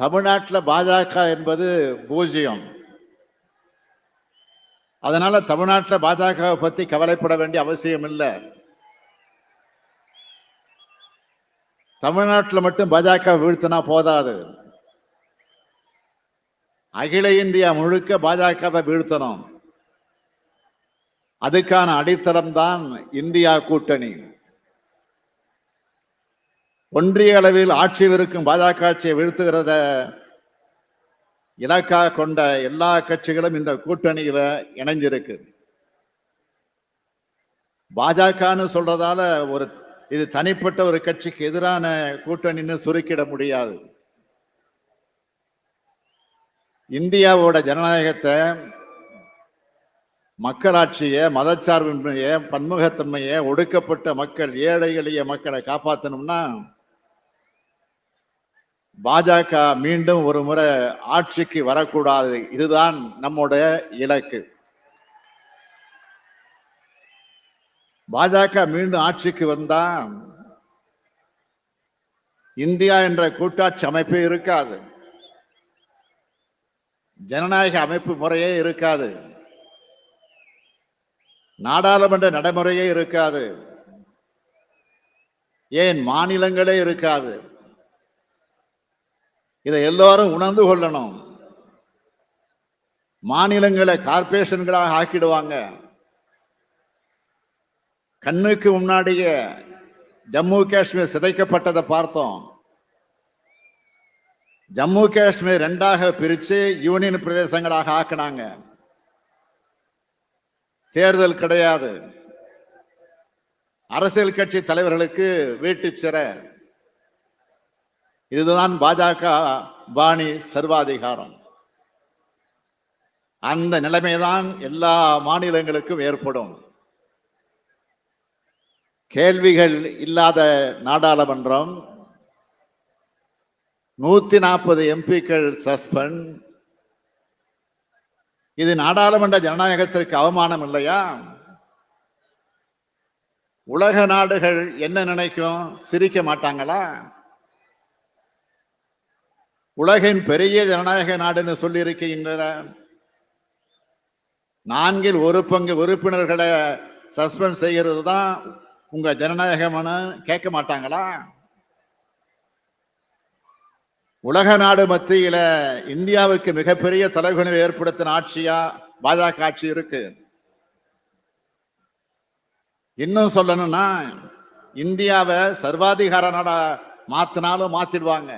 தமிழ்நாட்டில் பாஜக என்பது பூஜ்ஜியம். அதனால தமிழ்நாட்டில் பாஜகவை பற்றி கவலைப்பட வேண்டிய அவசியம் இல்லை. தமிழ்நாட்டில் மட்டும் பாஜக வீழ்த்தினா போதாது. அகில இந்தியா முழுக்க பாஜகவை வீழ்த்தணும். அதுக்கான அடித்தளம் தான் இந்தியா கூட்டணி. ஒன்றிய அளவில் ஆட்சியில் இருக்கும் பாஜக ஆட்சியை வீழ்த்துகிறத இலக்காக கொண்ட எல்லா கட்சிகளும் இந்த கூட்டணியில இணைஞ்சிருக்கு. பாஜகன்னு சொல்றதால ஒரு இது தனிப்பட்ட ஒரு கட்சிக்கு எதிரான கூட்டணின்னு சுருக்கிட முடியாது. இந்தியாவோட ஜனநாயகத்தை மக்களாட்சியை மதச்சார்பின்மையை பன்முகத்தன்மையை ஒடுக்கப்பட்ட மக்கள் ஏழை எளிய மக்களை காப்பாற்றணும்னா பாஜக மீண்டும் ஒரு முறை ஆட்சிக்கு வரக்கூடாது. இதுதான் நம்முடைய இலக்கு. பாஜக மீண்டும் ஆட்சிக்கு வந்தா இந்தியா என்ற கூட்டாட்சி அமைப்பு இருக்காது. ஜனநாயக அமைப்பு முறையே இருக்காது. நாடாளுமன்ற நடைமுறையே இருக்காது. ஏன் மாநிலங்களே இருக்காது. இதை எல்லாரும் உணர்ந்து கொள்ளணும். மாநிலங்களை கார்பரேஷன்களாக ஆக்கிடுவாங்க. கண்ணுக்கு முன்னாடியே ஜம்மு காஷ்மீர் சிதைக்கப்பட்டதை பார்த்தோம். ஜம்மு காஷ்மீர் ரெண்டாக பிரித்து யூனியன் பிரதேசங்களாக ஆக்கினாங்க. தேர்தல் கிடையாது. அரசியல் கட்சி தலைவர்களுக்கு வீட்டு சிறை. இதுதான் பாஜக பாணி சர்வாதிகாரம். அந்த நிலைமைதான் எல்லா மாநிலங்களுக்கும் ஏற்படும். கேள்விகள் இல்லாத நாடாளுமன்றம் நூத்தி நாற்பது எம்பிக்கள் சஸ்பெண்ட். இது நாடாளுமன்ற ஜனநாயகத்திற்கு அவமானம் இல்லையா? உலக நாடுகள் என்ன நினைக்கும்? சிரிக்க மாட்டாங்களா? உலகின் பெரிய ஜனநாயக நாடுன்னு சொல்லி இருக்கின்றன நான்கில் ஒரு பங்கு உறுப்பினர்களை சஸ்பெண்ட் செய்கிறது தான் உங்க ஜனநாயகமான கேட்க மாட்டாங்களா? உலக நாடு மத்தியில இந்தியாவுக்கு மிகப்பெரிய தலைகுனிவை ஏற்படுத்தின ஆட்சியா பாஜக ஆட்சி இருக்கு. இன்னும் சொல்லணும்னா இந்தியாவை சர்வாதிகார நாடா மாத்தினாலும் மாத்திடுவாங்க.